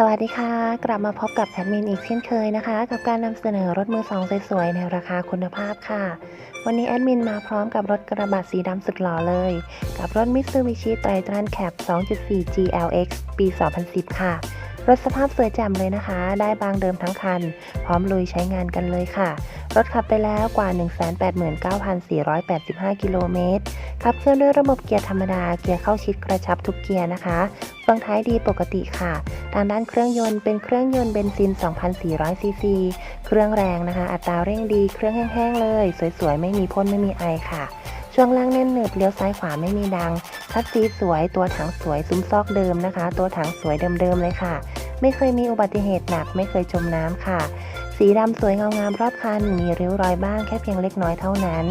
สวัสดีค่ะ กลับมาพบกับแอดมินอีกเช่นเคยนะคะ กับการนำเสนอรถมือสองสวยๆในราคาคุณภาพค่ะ วันนี้แอดมินมาพร้อมกับรถกระบะสีดำสุดหล่อเลย กับรถมิ t ซูบิชิไตร a n นแคป 2.4 GLX ปี 2010 ค่ะ รถสภาพสวยแจ่มเลยนะคะ ได้บางเดิมทั้งคัน พร้อมลุยใช้งานกันเลยค่ะ รถขับไปแล้วกว่า 189,485 กิโลเมตร ขับเคลื่อนด้วยระบบเกียร์ธรรมดา เกียร์เข้าชิดกระชับทุกเกียร์นะคะฟืองท้ายดีปกติค่ะ ทางด้านเครื่องยนต์เป็นเครื่องยนต์เบนซิน 2,400 ซีซี เครื่องแรงนะคะ อัตราเร่งดี เครื่องแห้งๆเลย สวยๆ ไม่มีพ่นไม่มีไอค่ะ ช่วงล่างแน่นหนึบ เลี้ยวซ้ายขวาไม่มีดังคัดซีสวย ตัวถังสวย ซุ้มซอกเดิมนะคะ ตัวถังสวยเดิมๆเลยค่ะ ไม่เคยมีอุบัติเหตุหนัก ไม่เคยจมน้ำค่ะ สีดำสวยเงางามรอบคัน มีริ้วรอยบ้างแค่เพียงเล็กน้อยเท่านั้น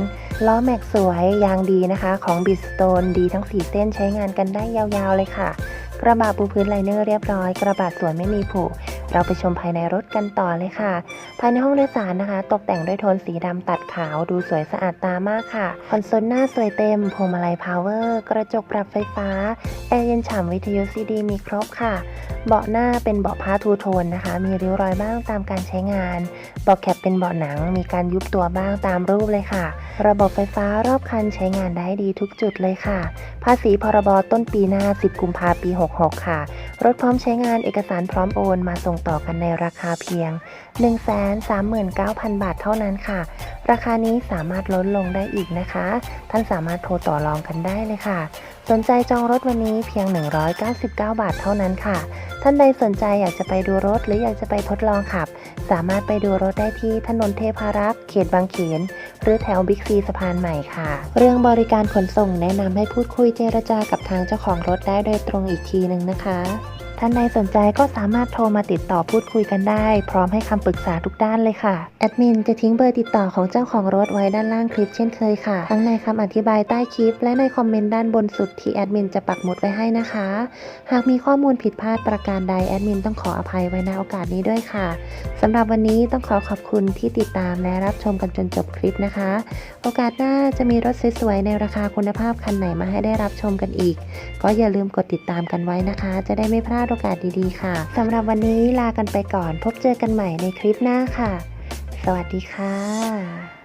ล้อแม็กสวย ยางดีนะคะ ของบิสโตนดีทั้ง 4 เส้นใช้งานกันได้ยาวๆเลยค่ะ กระบะปูพื้นไลเนอร์เรียบร้อย กระบะสวยไม่มีผุ เราไปชมภายในรถกันต่อเลยค่ะ ภายในห้องโดยสารนะคะ ตกแต่งด้วยโทนสีดำตัดขาว ดูสวยสะอาดตามากค่ะคอนโซลหน้าสวยเต็มพวงมาลัยพาวเวอร์ กระจกปรับไฟฟ้า แอร์เย็นฉ่ำวิทยุซีดีมีครบค่ะ เบาะหน้าเป็นเบาะผ้าทูโทนนะคะ มีริ้วรอยบ้างตามการใช้งาน เบาะแคปเป็นเบาะหนัง มีการยุบตัวบ้างตามรูปเลยค่ะ ระบบไฟฟ้ารอบคันใช้งานได้ดีทุกจุดเลยค่ะ ภาษีพรบต้นปีหน้า 10 กุมภาพันธ์ปี66 ค่ะ รถพร้อมใช้งานเอกสารพร้อมโอนมาส่งต่อกันในราคาเพียง 139,000 บาทเท่านั้นค่ะ ราคานี้สามารถลดลงได้อีกนะคะ ท่านสามารถโทรต่อรองกันได้เลยค่ะ สนใจจองรถวันนี้เพียง 199 บาทเท่านั้นค่ะ ท่านใดสนใจอยากจะไปดูรถหรืออยากจะไปทดลองขับ สามารถไปดูรถได้ที่ถนนเทพารักษ์เขตบางเขน หรือแถวบิ๊กซีสะพานใหม่ค่ะ เรื่องบริการขนส่งแนะนำให้พูดคุยเจรจากับทางเจ้าของรถได้โดยตรงอีกทีหนึ่งนะคะ ท่านใดสนใจก็สามารถโทรมาติดต่อพูดคุยกันได้ พร้อมให้คำปรึกษาทุกด้านเลยค่ะ แอดมินจะทิ้งเบอร์ติดต่อของเจ้าของรถไว้ด้านล่างคลิปเช่นเคยค่ะ ทั้งในคำอธิบายใต้คลิป และในคอมเมนต์ด้านบนสุดที่แอดมินจะปักหมุดไว้ให้นะคะ หากมีข้อมูลผิดพลาดประการใดแอดมินต้องขออภัยไว้ณโอกาสนี้ด้วยค่ะสำหรับวันนี้ต้องขอขอบคุณที่ติดตามและรับชมกันจนจบคลิปนะคะ โอกาสหน้าจะมีรถสวยๆในราคาคุณภาพคันไหนมาให้ได้รับชมกันอีก ก็อย่าลืมกดติดตามกันไว้นะคะ จะได้ไม่พลาดดโอกาสดีๆ ค่ะสำหรับวันนี้ลากันไปก่อน พบเจอกันใหม่ในคลิปหน้าค่ะ สวัสดีค่ะ